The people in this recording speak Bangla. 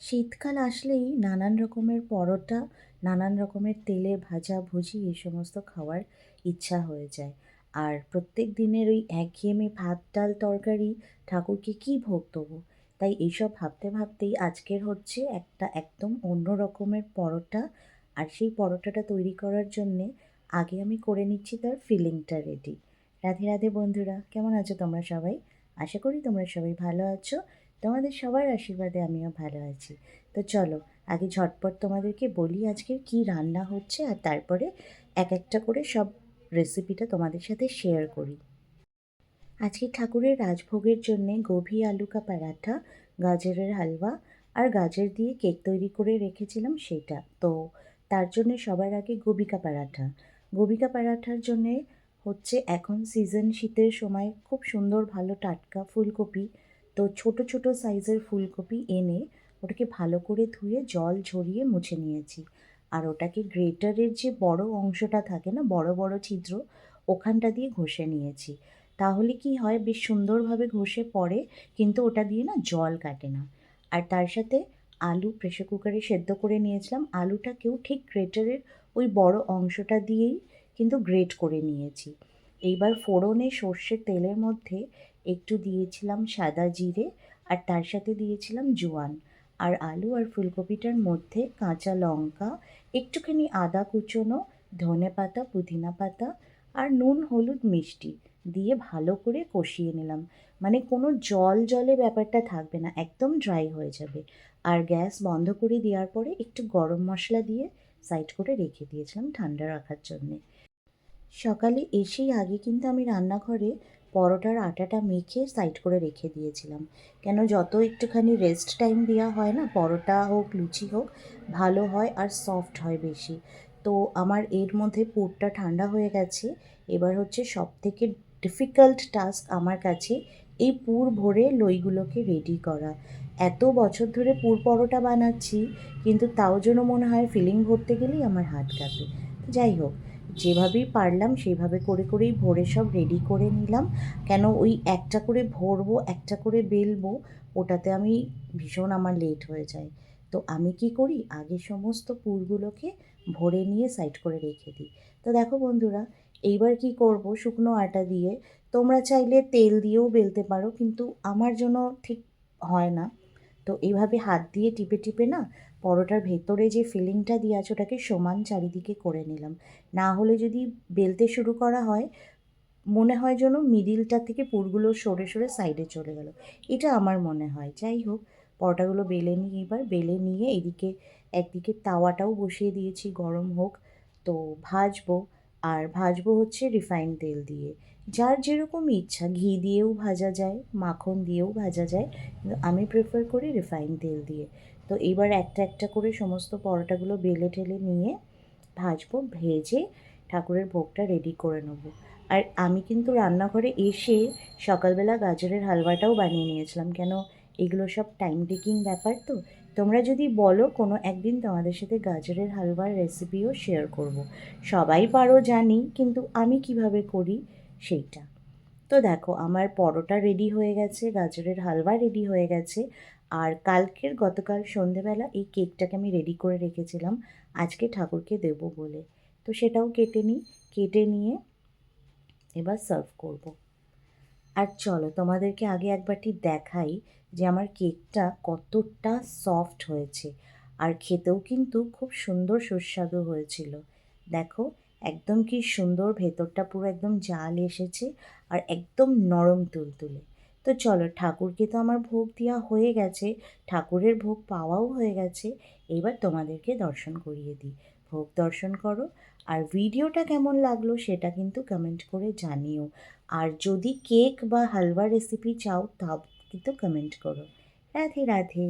শীতকাল আসলেই নানান রকমের পরোটা, নানান রকমের তেলে ভাজা, ভুজি এই সমস্ত খাওয়ার ইচ্ছা হয়ে যায়। আর প্রত্যেক দিনের ওই একঘেয়েমি ভাত, ডাল, তরকারি ঠাকুরকে কী ভোগ দেবো? তাই এইসব ভাবতে ভাবতেই আজকের হচ্ছে একটা একদম অন্য রকমের পরোটা। আর সেই পরোটাটা তৈরি করার জন্যে আগে আমি করে নিচ্ছি তার ফিলিংটা রেডি। রাধে রাধে বন্ধুরা, কেমন আছো তোমরা সবাই? আশা করি তোমরা সবাই ভালো আছো। তোমাদের সবার আশীর্বাদে আমিও ভালো আছি। তো চলো, আগে ঝটপট তোমাদেরকে বলি আজকে কি রান্না হচ্ছে আর তারপরে এক একটা করে সব রেসিপিটা তোমাদের সাথে শেয়ার করি। আজকে ঠাকুরের রাজভোগের জন্যে গোভি আলু কা পরাঠা, গাজরের হালুয়া আর গাজর দিয়ে কেক তৈরি করে রেখেছিলাম সেটা। তো তার জন্য সবার আগে গোবিকা পরাঠা। গোবিকা পরাঠার জন্যে হচ্ছে এখন সিজন শীতের সময় খুব সুন্দর ভালো টাটকা ফুলকপি তো ছোট ছোট সাইজের ফুলকপি এনে ওটাকে ভালো করে ধুয়ে জল ঝরিয়ে মুছে নিয়েছি। আর ওটাকে গ্রেটারের যে বড় অংশটা থাকে না, বড় বড় ছিদ্র, ওখানটা দিয়ে ঘষে নিয়েছি। তাহলে কি হয়, বেশ সুন্দরভাবে ঘষে পড়ে, কিন্তু ওটা দিয়ে না জল কাটে না। আর তার সাথে আলু প্রেশার কুকারে সেদ্ধ করে নিয়েছিলাম। আলুটাকেও ঠিক গ্রেটারের ওই বড় অংশটা দিয়েই কিন্তু গ্রেট করে নিয়েছি। এইবার ফোড়নে সর্ষের তেলের মধ্যে একটু দিয়েছিলাম সাদা জিরে আর তার সাথে দিয়েছিলাম জোয়ান। আর আলু আর ফুলকপিটার মধ্যে কাঁচা লঙ্কা, একটুখানি আদা কুচোনো, ধনে পাতা, পুদিনা পাতা আর নুন, হলুদ, মিষ্টি দিয়ে ভালো করে কষিয়ে নিলাম। মানে কোনো জল জলে ব্যাপারটা থাকবে না, একদম ড্রাই হয়ে যাবে। আর গ্যাস বন্ধ করে দেওয়ার পরে একটু গরম মশলা দিয়ে সাইড করে রেখে দিয়েছিলাম ঠান্ডা রাখার জন্যে। সকালে এসেই আগে কিন্তু আমি রান্নাঘরে পরোটার আটাটা মেখে সাইড করে রেখে দিয়েছিলাম। কেন যত একটুখানি রেস্ট টাইম দেওয়া হয় না, পরোটা হোক, লুচি হোক, ভালো হয় আর সফট হয় বেশি। তো আমার এর মধ্যে পুরটা ঠান্ডা হয়ে গেছে। এবার হচ্ছে সব থেকে ডিফিকাল্ট টাস্ক আমার কাছে এই পুর ভরে লইগুলোকে রেডি করা। এত বছর ধরে পুর পরোটা বানাচ্ছি, কিন্তু তাও যেন মনে হয় ফিলিং ভরতে গেলেই আমার হাত কাঁপে। যাই হোক যেভাবেই পারলাম, সেভাবে করে করেই ভরে সব রেডি করে নিলাম। কেন ওই একটা করে ভরবো, একটা করে বেলবো, ওটাতে আমি ভীষণ আমার লেট হয়ে যায়। তো আমি কি করি? আগে সমস্ত পুরগুলোকে ভরে নিয়ে সাইড করে রেখে দিই। তো দেখো বন্ধুরা, এইবার কি করব? শুকনো আটা দিয়ে। তোমরা চাইলে তেল দিয়েও বেলতে পারো, কিন্তু আমার জন্য ঠিক হয় না। তো এইভাবে হাত দিয়ে টিপে টিপে না পরোটার ভেতরে যে ফিলিংটা দিয়ে আছে ওটাকে সমান চারিদিকে করে নিলাম। না হলে যদি বেলতে শুরু করা হয়, মনে হয় যেন মিডিলটা থেকে পুরগুলো সরে সরে সাইডে চলে গেল। এটা আমার মনে হয়। যাই হোক, পরোটাগুলো বেলে নিয়ে এবার। বেলে নিয়ে এদিকে, একদিকে তাওয়াটাও বসিয়ে দিয়েছি, গরম হোক। তো ভাজবো। আর ভাজবো হচ্ছে রিফাইন তেল দিয়ে। যার যেরকম ইচ্ছা, ঘি দিয়েও ভাজা যায়, মাখন দিয়েও ভাজা যায়, কিন্তু আমি প্রেফার করি রিফাইন তেল দিয়ে। তো এবার একটা একটা করে সমস্ত পরোটাগুলো বেলে ঠেলে নিয়ে ভাজবো, ভেজে ঠাকুরের ভোগটা রেডি করে নেব। আর আমি কিন্তু রান্নাঘরে এসে সকালবেলা গাজরের হালুয়াটাও বানিয়ে নিয়েছিলাম। কেন? এগুলো সব টাইম টেকিং ব্যাপার তো। তোমরা যদি বলো কোনো একদিন তোমাদের সাথে গাজরের হালুয়ার রেসিপিও শেয়ার করব। সবাই পারো জানি, কিন্তু আমি কীভাবে করি সেইটা তো দেখো, আমার পরোটা রেডি হয়ে গেছে, গাজরের হালুয়া রেডি হয়ে গেছে, আর কালকের গতকাল সন্ধেবেলা এই কেকটাকে আমি রেডি করে রেখেছিলাম, আজকে ঠাকুরকে দেব বলে তো সেটাও কেটে নিই, কেটে নিয়ে এবার সার্ভ করব। আর চলো তোমাদেরকে আগে একবারটি দেখাই যে আমার কেকটা কতটা সফট হয়েছে। আর খেতেও কিন্তু খুব সুন্দর সুস্বাদু হয়েছিল। দেখো, একদম কি সুন্দর ভেতরটা পুরো একদম জাল এসেছে আর একদম নরম তুলতুলে। তো চলো, ঠাকুরকে তো আমার ভোগ দেওয়া হয়ে গেছে, ঠাকুরের ভোগ পাওয়াও হয়ে গেছে। এবার তোমাদেরকে দর্শন করিয়ে দিই। ভোগ দর্শন করো। আর ভিডিওটা কেমন লাগল সেটা কিন্তু কমেন্ট করে জানিও। আর যদি কেক বা হালুয়া রেসিপি চাও তাও কিন্তু কমেন্ট করো। রাধে রাধে।